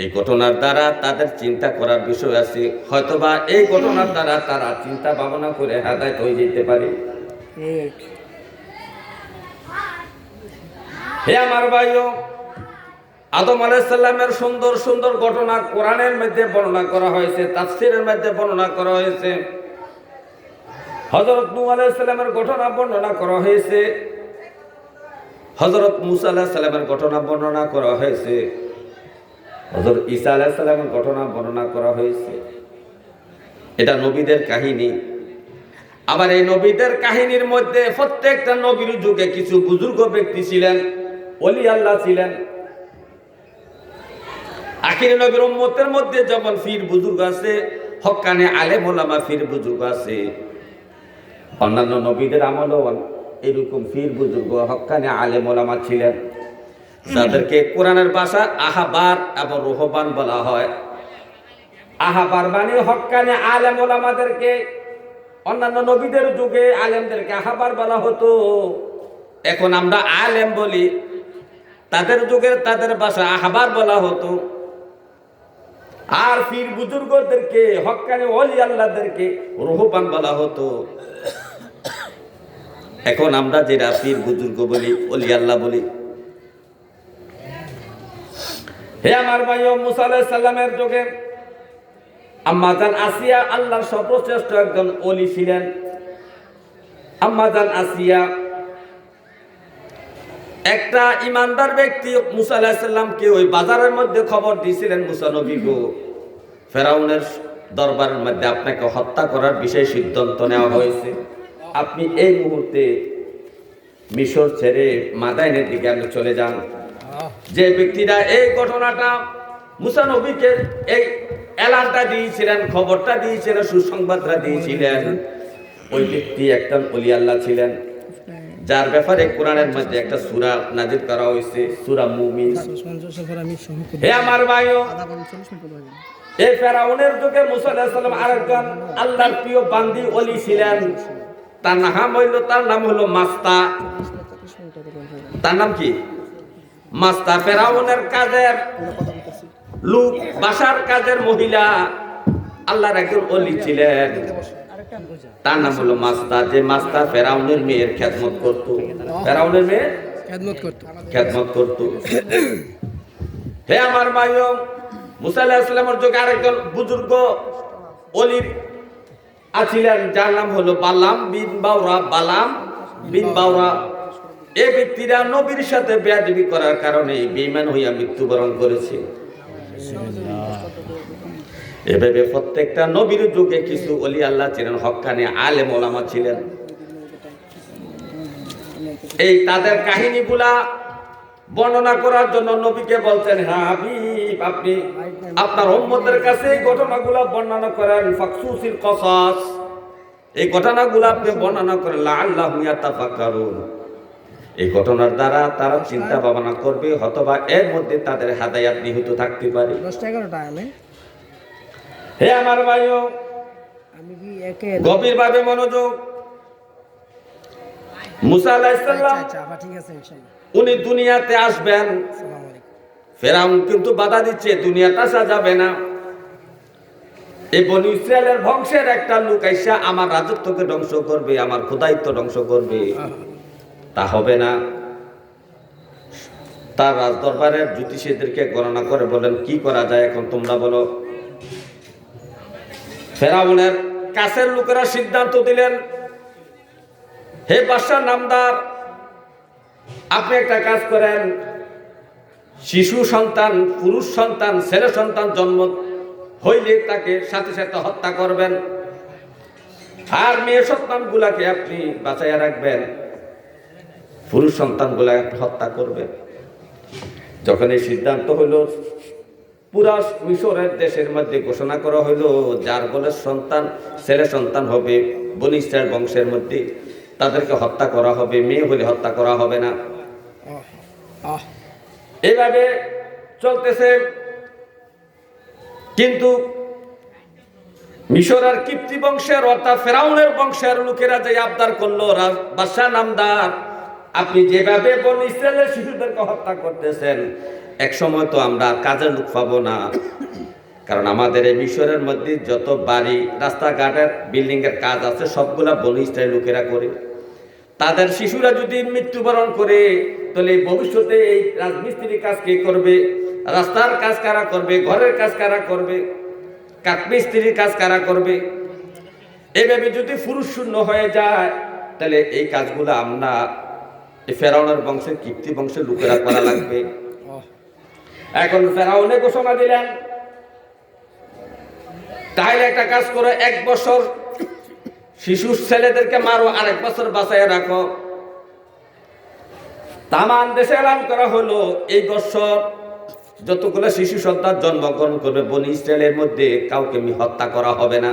এই ঘটনার দ্বারা তাদের চিন্তা করার বিষয় আছে। হয়তোবা এই ঘটনার দ্বারা তারা চিন্তা ভাবনা করে হেদায়ত হয়ে যেতে পারে। হে আমার ভাইও, আদম আলাইসাল্লামের সুন্দর সুন্দর ঘটনা কোরআনের মধ্যে বর্ণনা করা হয়েছে, তাফসিরের মধ্যে বর্ণনা করা হয়েছে। হজরত নূ আলাইসাল্লামের ঘটনা বর্ণনা করা হয়েছে। হজরত মুসা আলাহিসাল্লামের ঘটনা বর্ণনা করা হয়েছে। হজরত ঈসা আলাহিসাল্লামের ঘটনা বর্ণনা করা হয়েছে। এটা নবীদের কাহিনী। আবার এই নবীদের কাহিনীর মধ্যে প্রত্যেকটা নবীর যুগে কিছু বুজুর্গ ব্যক্তি ছিলেন অলি আল্লাহ ছিলেন। আখির নবীর উম্মতের মধ্যে যেমন ফির বুজুর্গ আছে, হকানে আলেম ওলামা ফির বুজুর্গ আছে। অন্যান্য নবীদের আমলও এরকম ফির বুজুর্গ, হকানে আলেম ওলামা ছিলেন। যাদেরকে কোরআনের ভাষা আহাবার এবং রোহবান বলা হয়। আহাবার মানে হকানে আলেম ওলামাদেরকে, অন্যান্য নবীদের যুগে আলেমদেরকে আহাবার বলা হতো। এখন আমরা আলেম বলি, তাদের যুগের তাদের ভাষা আহাবার বলা হতো। আর ফির বুজুর্গদেরকে, হকানি অলি আল্লাহদেরকে রোহবান বলা হতো। এখন আমরা যেটা পীর বুজুর্গ বলি অলি আল্লাহ বলি হে আমার ভাই ও মুসা সালামের যুগে আম্মাজান আসিয়া আল্লাহর সর্বশ্রেষ্ঠ একজন অলি ছিলেন। আম্মাজান আসিয়া একটা ইমানদার ব্যক্তি মুসা আলাহিসাল্লামকে ওই বাজারের মধ্যে খবর দিয়েছিলেন, মুসা নবী গো, ফেরাউনের দরবারের মধ্যে আপনাকে হত্যা করার বিষয়ে সিদ্ধান্ত নেওয়া হয়েছে। আপনি এই মুহূর্তে মিশর ছেড়ে মাদাইনের দিকে আপনি চলে যান। যে ব্যক্তিরা এই ঘটনাটা মুসা নবীকে এই এলানটা দিয়েছিলেন, খবরটা দিয়েছিলেন, সুসংবাদটা দিয়েছিলেন। ওই ব্যক্তি একজন অলি আল্লাহ ছিলেন, যার ব্যাপারে কোরআনের মধ্যে একটা সূরা নাজির করা হয়েছে, সূরা মুমিন। হে আমার ভাইও এই ফেরাউনের যুগে মুসা আলাইহিস সালাম আরেকজন আল্লাহর প্রিয় বান্দি অলি ছিলেন। তার নাম হইল, তার নাম হলো মাস্তা। তার নাম কি? মাস্তা ফেরাউনের কাজের লোক বাসার কাজের মহিলা আল্লাহর একজন অলি ছিলেন। তার নাম হলো মাস্তা যে মাস্তা ফেরাউনের মেয়ের খেদমত করত। ফেরাউনের মেয়ে? খেদমত করতো। খেদমত করত। হে আমার মাইও মুসা আলাইহিস যুগে আরেকজন বুজুর্গ অলির আছিলেন যার নাম হলো বালাম বিন বাউরা বালাম বিন বাউরা এই ব্যক্তিরা নবীর সাথে বেয়াদবি করার কারণে বেঈমান হইয়া মৃত্যুবরণ করেছে। এভাবে প্রত্যেকটা নবীর যুগে কিছু অলি আল্লাহ ছিলেন হক্কানে আলেম ওলামা ছিলেন। এই তাদের কাহিনীগুলা বর্ণনা করার জন্য নবীকে বলছেন হ্যাঁ আপনি আপনার উম্মতের কাছে এই ঘটনাগুলা বর্ণনা করেন, ফাকসুসিল কসাস। এই ঘটনাগুলো আপনি বর্ণনা করেন আল্লাহ ইয়াতাফাক্কারুন। এই ঘটনার দ্বারা তারা চিন্তা ভাবনা করবে অথবা এর মধ্যে তাদের হাদায়াত নিহিত থাকতে পারে। হে আমার ভাইও কি একে গভীরভাবে মনোযোগ। মুসা আচ্ছা ইনশাআল্লাহ। উনি দুনিয়াতে আসবেন। ফেরাউন কিন্তু বাধা দিচ্ছে দুনিয়াটা সাজাবে না। এই বনি ইসরায়েলের বংশের একটা লোক আইসা আমার রাজত্বকে ধ্বংস করবে আমার খোদায়িত্ব ধ্বংস করবে। তা হবে না। তার রাজদরবারের জ্যোতিষীদেরকে গণনা করে বলেন কি করা যায় এখন তোমরা বলো। ফেরাউনের কাছের লোকেরা সিদ্ধান্ত দিলেন, হে বাদশাহ নামদার, আপনি একটা কাজ করেন। শিশু সন্তান, পুরুষ সন্তান, ছেলে সন্তান জন্ম হইলে তাকে সাথে সাথে হত্যা করবেন। আর মেয়ে সন্তানগুলাকে আপনি বাঁচাইয়া রাখবেন। পুরুষ সন্তানগুলা হত্যা করবে। যখন এই সিদ্ধান্ত হইল, পুরা মিশরের দেশের মধ্যে ঘোষণা করা হইল, যার বলে সন্তান, ছেলে সন্তান হবে বনিষ্ঠের বংশের মধ্যে তাদেরকে হত্যা করা হবে, মেয়ে হলে হত্যা করা হবে না। এভাবে চলতেছে। কিন্তু মিশরের কীর্তি বংশের অর্থাৎ ফেরাউনের বংশের লোকেরা যে আবদার করল বাদশাহ নামদার আপনি যেভাবে বন ইসরায়েলের শিশুদেরকে হত্যা করতেছেন, এক সময় তো আমরা কাজের লোক পাবো না। কারণ আমাদের এই মিশরের মধ্যে যত বাড়ি, রাস্তাঘাটের বিল্ডিং এর কাজ আছে, সবগুলা বনি ইসরায়েল লোকেরা করে। তাদের শিশুরা যদি মৃত্যুবরণ করে, তাহলে ভবিষ্যতে এই রাজমিস্ত্রি কাজ কে করবে? রাস্তার কাজ কারা করবে? ঘরের কাজ কারা করবে? কাঠমিস্ত্রির কাজ কারা করবে? এভাবে যদি পুরুষ শূন্য হয়ে যায়, তাহলে এই কাজগুলো আমরা ফেরাউনের বংশের কীর্তি বংশের লোকেরা করা লাগবে। এখন ফেরাউনে ঘোষণা দিলেন তাহলে একটা কাজ করো, এক বছর শিশুর ছেলেদেরকে মারো, আরেক বছর বাঁচায় রাখো। তামান দেশে এলান করা হলো, এই বছর যতগুলো শিশু সন্তান জন্মগ্রহণ করবে, বনি ইসরায়েলের মধ্যে কাউকে হত্যা করা হবে না।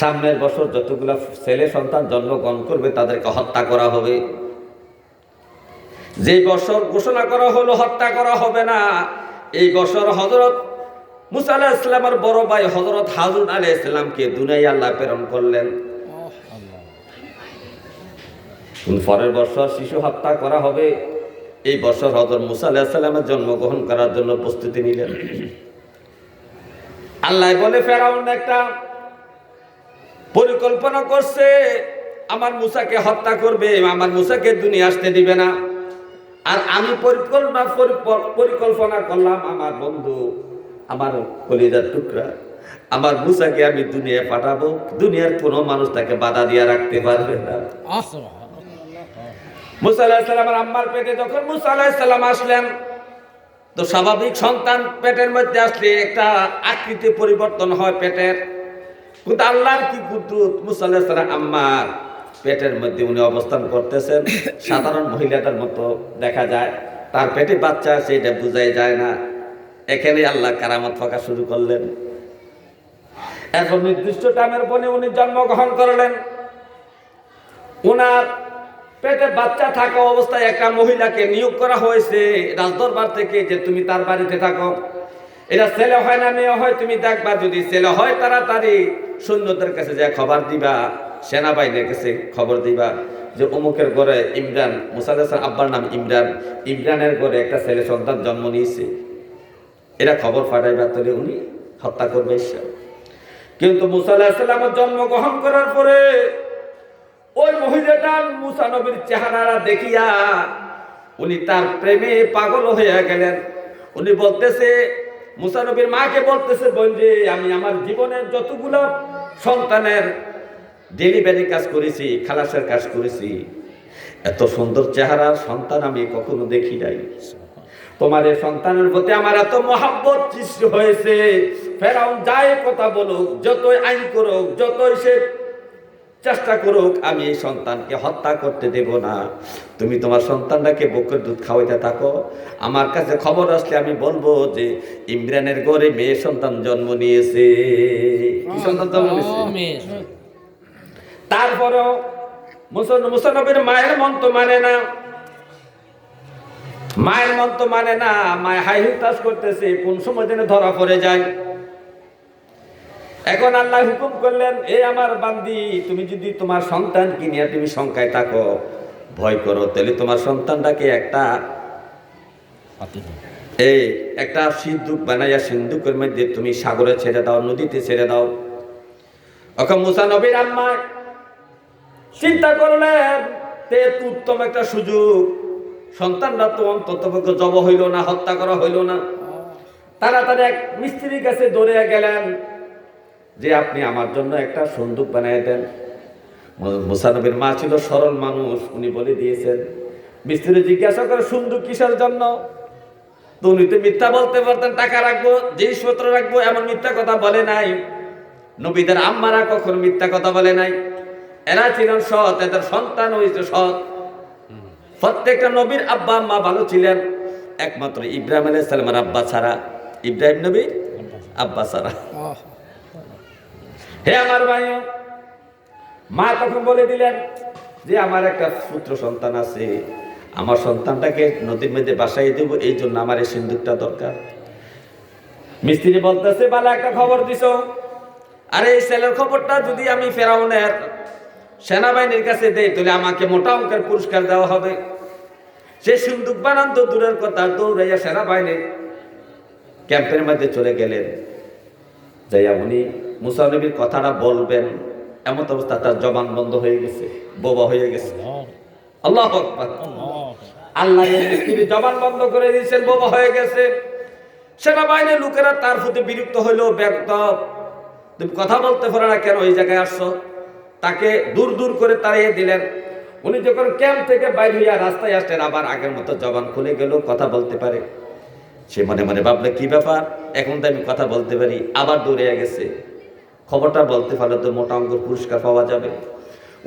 সামনের বছর যতগুলো ছেলে সন্তান জন্মগ্রহণ করবে, তাদেরকে হত্যা করা হবে। যে বছর ঘোষণা করা হলো, হত্যা করা হবে না। এই বছর হজরত মুসা ইসলামের বড় ভাই হজরত হাজুন আলাহ ইসলামকে দুনাই আল্লাহ প্রেরণ করলেন। পরের বছর শিশু হত্যা করা হবে, এই বছর হজরত মুসা জন্মগ্রহণ করার জন্য প্রস্তুতি নিলেন। আল্লাহ বলে, ফেরাউন একটা পরিকল্পনা করছে আমার মুসাকে হত্যা করবে আমার মুসাকে দুনিয়া আসতে দিবে না। আর আমি পরিকল্পনা পরিকল্পনা করলাম আমার বন্ধু আমার কলিজার টুকরা আমার মুসাকে আমি দুনিয়ায় পাঠাবো দুনিয়ার কোনো মানুষ তাকে বাধা দিয়ে রাখতে পারবে না। আহ, মুসা আলাহিসাল্লামের আম্মার পেটে যখন মুসা আলাহিসাল্লাম আসলেন তো স্বাভাবিক সন্তান পেটের মধ্যে আসলে একটা আকৃতি পরিবর্তন হয় পেটের। কিন্তু আল্লাহর কি কুদরত? মুসা আলাহিসাল্লাম আম্মার পেটের মধ্যে উনি অবস্থান করতেছেন। সাধারণ মহিলাটার মতো দেখা যায়। তার পেটে বাচ্চা এটা বোঝাই যায় না। এখানে আল্লাহ কারামত ফাঁকা শুরু করলেন। এখন নির্দিষ্ট টাইমের পরে উনি জন্মগ্রহণ করলেন। ওনার পেটে বাচ্চা থাকা অবস্থায় একটা মহিলাকে নিয়োগ করা হয়েছে রাজদরবার থেকে যে তুমি তার বাড়িতে থাকো। এটা ছেলে হয় না মেয়ে হয়, তুমি দেখবা যদি ছেলে হয় তাড়াতাড়ি। সৈন্যদের কাছে যে খবর দিবা, সেনাবাহিনীর কাছে খবর দিবা, যে অমুকের ঘরে ইমরান মুসাল্লাহ আব্বার নাম ইমরান, ইমরানের ঘরে একটা ছেলে সন্তান জন্ম নিয়েছে। এরা খবর পাঠাইবা, তাহলে উনি হত্যা করবে ঈশ্বর কিন্তু মুসা জন্মগ্রহণ করার পরে ওই মহিলাটার মুসা নবীর চেহারা দেখিয়া উনি তার প্রেমে পাগল হইয়া গেলেন। উনি বলতেছে মুসা নবীর মাকে বলতেছে, বোন যে আমি আমার জীবনের যতগুলো সন্তানের ডেলিভারি কাজ করেছি, খালাসের কাজ করেছি, এত সুন্দর চেহারার সন্তান আমি কখনো দেখি নাই। তোমার এই সন্তানের প্রতি আমার এত মহাব্বত সৃষ্টি হয়েছে। ফেরাউন যাই কথা বলুক, যতই আইন করুক, যতই সে চেষ্টা করুক আমি এই সন্তানকে হত্যা করতে দেব না। তুমি তোমার সন্তানটাকে বকের দুধ খাওয়াইতে থাকো। আমার কাছে খবর আসলে আমি বলব যে ইমরানের ঘরে মেয়ে সন্তান জন্ম নিয়েছে। কি সন্তান জন্ম নিয়েছে? তারপরেও মুসল মায়ের মন তো মানে না। মায়ের মন তো মানে না। মায় হাই হুতাশ করতেছে কোন সময় যেন ধরা পড়ে যায়। এখন আল্লাহ হুকুম করলেন, এ আমার বান্দি, তুমি যদি তোমার সন্তানকে নিয়ে তুমি শঙ্কায় থাকো, ভয় করো, তাহলে তোমার সন্তানটাকে একটা এই একটা সিন্ধুক বানাইয়া সিন্ধুকের মধ্যে তুমি সাগরে ছেড়ে দাও, নদীতে ছেড়ে দাও। ওকে মুসা নবীর আম্মা চিন্তা করলেন, তে উত্তম একটা সুযোগ। সন্তানরা তো অন্তত জব হইল না, হত্যা করা হইল না। তাড়াতাড়ি এক মিস্ত্রির কাছে দৌড়ে গেলেন। যে আপনি আমার জন্য একটা সন্দুক বানিয়ে দেন। মুসানবীর মা ছিল সরল মানুষ, উনি বলে দিয়েছেন, মিস্ত্রি জিজ্ঞাসা করে, সন্দুক কিসের জন্য? তো উনি তো মিথ্যা বলতে পারতেন, টাকা রাখব, জিনিসপত্র রাখব, এমন মিথ্যা কথা বলে নাই। নবীদের আম্মারা কখনো মিথ্যা কথা বলে নাই। এরা ছিলেন সৎ, এদের সন্তান হয়েছে সৎ। প্রত্যেকটা নবীর আব্বা আম্মা ভালো ছিলেন। একমাত্র ইব্রাহিম আলাইহিস সালামের আব্বা ছাড়া। ইব্রাহিম নবী আব্বা ছাড়া। হে আমার ভাই মা তখন বলে দিলেন যে আমার একটা পুত্র সন্তান আছে, আমার সন্তানটাকে নদীর মধ্যে বাসাই দেবো, এই জন্য আমার এই সিন্দুকটা দরকার। মিস্ত্রি বলতেছে, বালা, একটা খবর দিছ? আরে, এই ছেলের খবরটা যদি আমি ফেরাউনের সেনাবাহিনীর কাছে দেই, তাহলে আমাকে মোটা অঙ্কের পুরস্কার দেওয়া হবে। সে সিন্দুক বানান তো দূরের কথা, দৌড়াইয়া সেনাবাহিনীর ক্যাম্পের মধ্যে চলে গেলেন। যাইয়া উনি মুসা নবীর কথাটা বলবেন। এমন অবস্থা, তার জবান বন্ধ হয়ে গেছে, বোবা হয়ে গেছে। আল্লাহ আল্লাহ জবান বন্ধ করে দিয়েছেন, বোবা হয়ে গেছে। সেনাবাহিনীর লোকেরা তার প্রতি বিরক্ত হইল ব্যক্ত তুমি কথা বলতে পারো না কেন, এই জায়গায় আসছো? তাকে দূর দূর করে তাড়িয়ে দিলেন। উনি যখন ক্যাম্প থেকে বাইর হইয়া রাস্তায় আসলেন, আবার আগের মতো জবান খুলে গেল, কথা বলতে পারে। সে মনে মনে ভাবলে, কি ব্যাপার? এখন তো আমি কথা বলতে পারি, আবার দৌড়ে গেছে। খবরটা বলতে পারলে তো মোটা অঙ্কের পুরস্কার পাওয়া যাবে।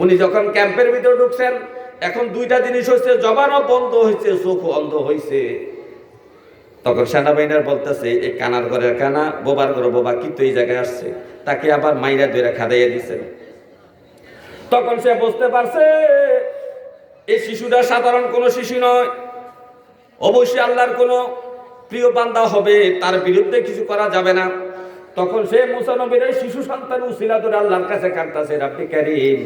উনি যখন ক্যাম্পের ভিতরে ঢুকছেন, এখন দুইটা জিনিস হয়েছে জবানও বন্ধ হয়েছে চোখও অন্ধ হয়েছে তখন সেনাবাহিনীর বলতেছে এই কানার ঘরের কানা, বোবার ঘরে, বোবা কিন্তু এই জায়গায় আসছে? তাকে আবার মাইরা দৈরা খাদাইয়া দিছেন তখন সে বুঝতে পারছে, এই শিশুটা সাধারণ কোনো শিশু নয়। অবশ্যই আল্লাহর কোনো প্রিয় বান্দা হবে, তার বিরুদ্ধে কিছু করা যাবে না। তখন সে মুসানবীর শিশু সন্তান উসিলা আল্লাহর কাছে কাঁদতাছে, রাব্বি কারিম,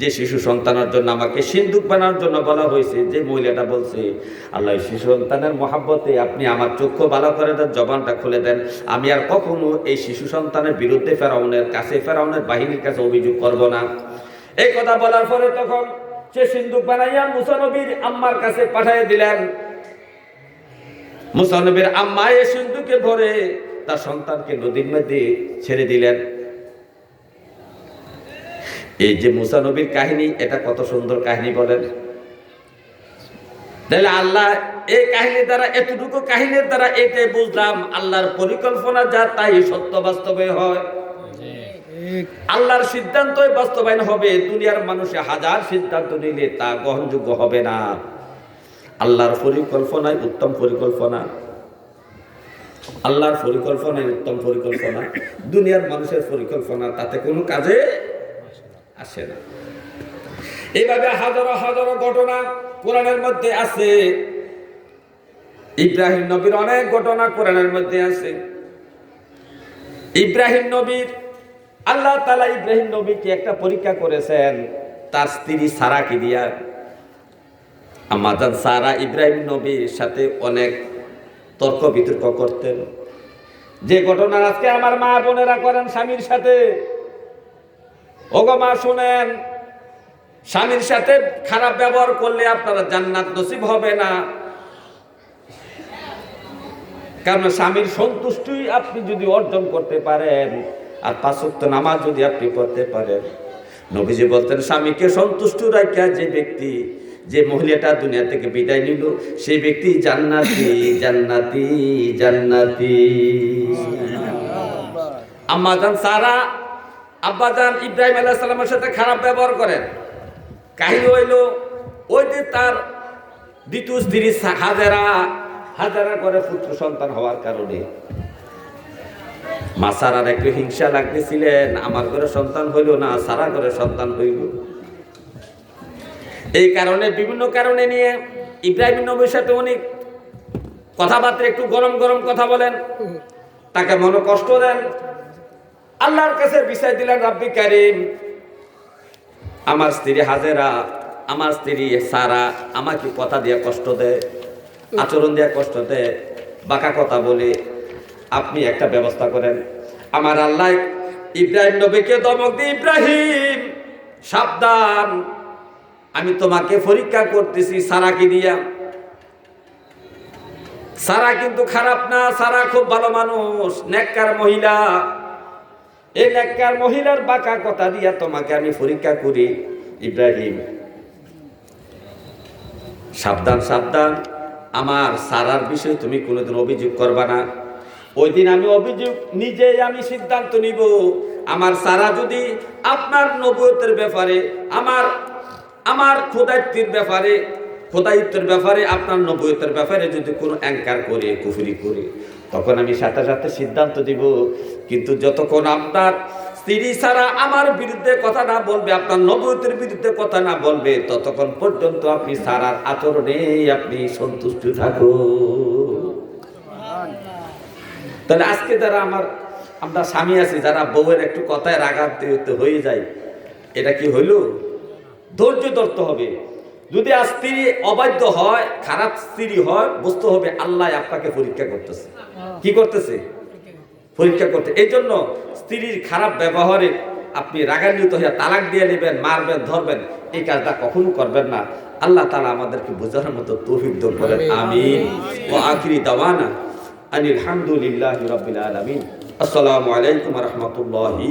যে শিশু সন্তানের জন্য আমাকে সিন্দুক বানানোর জন্য বলা হয়েছে, যে মহিলাটা বলছে, আল্লাহ শিশু সন্তানের মহাব্বতে আপনি আমার চক্ষু ভালো করে দেন, জবানটা খুলে দেন। আমি আর কখনো এই শিশু সন্তানের বিরুদ্ধে ফেরাউনের কাছে, ফেরাউনের বাহিনীর কাছে অভিযোগ করব না। এই কথা বলার পরে তখন সে সিন্দুক বানাইয়া মুসানবীর আম্মার কাছে পাঠিয়ে দিলেন। মুসানবীর আম্মা এ সিন্ধুকে ভরে তার সন্তানকে নদীর মধ্যে ছেড়ে দিলেন। এই যে মুসানবীর কাহিনী, এটা কত সুন্দর কাহিনী বলেন। তাহলে আল্লাহ এই কাহিনীর দ্বারা, এতটুকু কাহিনীর দ্বারা এটাই বুঝলাম, আল্লাহর পরিকল্পনা যা, তাই সত্য বাস্তবে হয়। আল্লাহর সিদ্ধান্তই বাস্তবায়ন হবে, দুনিয়ার মানুষে হাজার সিদ্ধান্ত নিলে তা গ্রহণযোগ্য হবে না। আল্লাহর পরিকল্পনায় উত্তম পরিকল্পনা। আল্লাহর পরিকল্পনায় উত্তম পরিকল্পনা। দুনিয়ার মানুষের পরিকল্পনা, তাতে কোনো কাজে আসে না। এইভাবে হাজারো হাজারো ঘটনা কোরআনের মধ্যে আছে। ইব্রাহিম নবীর অনেক ঘটনা কোরআনের মধ্যে আছে। ইব্রাহিম নবীর, আল্লাহ তালা ইব্রাহিম নবীকে একটা পরীক্ষা করেছেন, তার স্ত্রী সারাকে দিয়া আমাজান সারা ইব্রাহিম নবীর সাথে অনেক তর্ক বিতর্ক করতেন। যে ঘটনা আজকে আমার মা বোনেরা করেন স্বামীর সাথে। ওগো মা, শুনেন, স্বামীর সাথে খারাপ ব্যবহার করলে আপনারা জান্নাত নসিব হবে না। কারণ স্বামীর সন্তুষ্টি আপনি যদি অর্জন করতে পারেন, আর পাঁচক্ত নামাজ যদি আপনি পড়তে পারেন। নবীজি বলতেন, স্বামীকে সন্তুষ্ট রাখিয়া যে ব্যক্তি যে মহিলাটা দুনিয়া থেকে বিদায় নিল, সেই ব্যক্তি জান্নাতি জান্নাতি জান্নাতি। আম্মাজান সারা আব্বাজান ইব্রাহিম আলাহ সাল্লামের সাথে খারাপ ব্যবহার করেন। কাহিনী হইল, ওই যে তার দ্বিতীয় স্ত্রী হাজারা হাজারা করে পুত্র সন্তান হওয়ার কারণে। মা সারার একটু হিংসা লাগতেছিলেন, আমার ঘরে সন্তান হইল না, সারা ঘরে সন্তান হইল। এই কারণে, বিভিন্ন কারণে নিয়ে ইব্রাহিম নবীর সাথে উনি কথাবার্তা একটু গরম গরম কথা বলেন। তাকে মনে কষ্ট দেন। আল্লাহর কাছে বিষয় দিলেন, রাব্বি কারিম, আমার স্ত্রী হাজেরা, আমার স্ত্রী সারা আমাকে কথা দিয়ে কষ্ট দেয় আচরণ দিয়ে কষ্ট দেয় বাঁকা কথা বলে, আপনি একটা ব্যবস্থা করেন। আমার আল্লাহ ইব্রাহিম নবীকে দমক দিয়ে, ইব্রাহিম, সাবধান আমি তোমাকে পরীক্ষা করতেছি সারাকে দিয়া। সারা কিন্তু খারাপ না, সারা খুব ভালো মানুষ, নেককার মহিলা। এই নেককার মহিলার বাঁকা কথা দিয়া তোমাকে আমি পরীক্ষা করি, ইব্রাহিম। সাবধান সাবধান। আমার সারার বিষয়ে তুমি কোনোদিন অভিযোগ করবা না। ওই দিন আমি অভিযোগ, নিজেই আমি সিদ্ধান্ত নিব। আমার সারা যদি আপনার নবুয়তের ব্যাপারে, আমার আমার খোদায়িত্বের ব্যাপারে খোদায়িত্বের ব্যাপারে, আপনার নবুয়তের ব্যাপারে যদি কোনো অ্যাঙ্কার করে, কুফুরি করে, তখন আমি সাথে সাথে সিদ্ধান্ত দিব। কিন্তু যতক্ষণ আপনার স্ত্রী ছাড়া আমার বিরুদ্ধে কথা না বলবে, আপনার নবুয়তের বিরুদ্ধে কথা না বলবে, ততক্ষণ পর্যন্ত আপনি সারার আচরণেই আপনি সন্তুষ্ট থাকুন। তাহলে আজকে যারা আমার, আমরা স্বামী আছি, যারা বউয়ের একটু কথায় রাগাতে হয়ে যায়, এটা কি হইল? ধৈর্য ধরতে হবে। যদি আর স্ত্রী অবাধ্য হয় খারাপ স্ত্রী হয় বুঝতে হবে আল্লাহ আপনাকে পরীক্ষা করতেছে। কি করতেছে? পরীক্ষা করতে। এই জন্য স্ত্রীর খারাপ ব্যবহারে আপনি রাগান্বিত হয়ে তালাক দিয়ে নেবেন মারবেন ধরবেন। এই কাজটা কখনো করবেন না। আল্লাহ তালা আমাদেরকে বোঝার মতো তৌফিক দান করেন। আমিন। ও আখিরি দাওয়ানা আনিল হামদুলিল্লাহি রাব্বিল আলামিন। আসসালামু আলাইকুম রাহমাতুল্লাহি